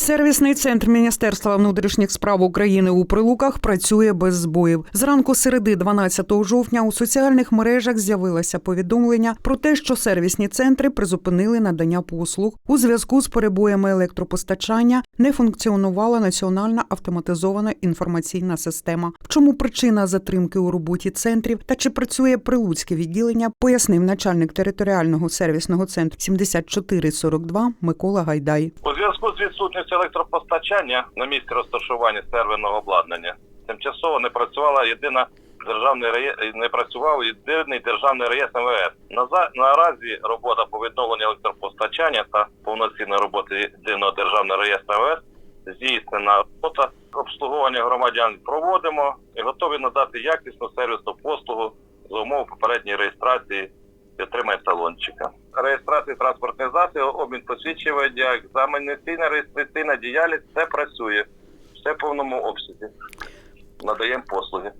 Сервісний центр Міністерства внутрішніх справ України у Прилуках працює без збоїв. Зранку середи 12 жовтня у соціальних мережах з'явилося повідомлення про те, що сервісні центри призупинили надання послуг у зв'язку з перебоями електропостачання. Не функціонувала національна автоматизована інформаційна система. В чому причина затримки у роботі центрів та чи працює прилуцьке відділення, пояснив начальник територіального сервісного центру 7442 Микола Гайдай. Зв'язку з відсутністю електропостачання на місці розташування серверного обладнання тимчасово не працювала єдина державний реєстр, не працював єдиний державний реєстр МВС. Наза- Наразі робота по відновленню електропостачання та повноцінної роботи єдиного державного реєстру МВС здійснена робота обслуговування громадян проводимо і готові надати якісну сервісну послугу за умов попередньої реєстрації і отримання талончика. Реєстрація транспортних засобів, обмін посвідчення, екзаменаційна реєстраційна діяльність все працює, все в повному обсязі. Надаємо послуги.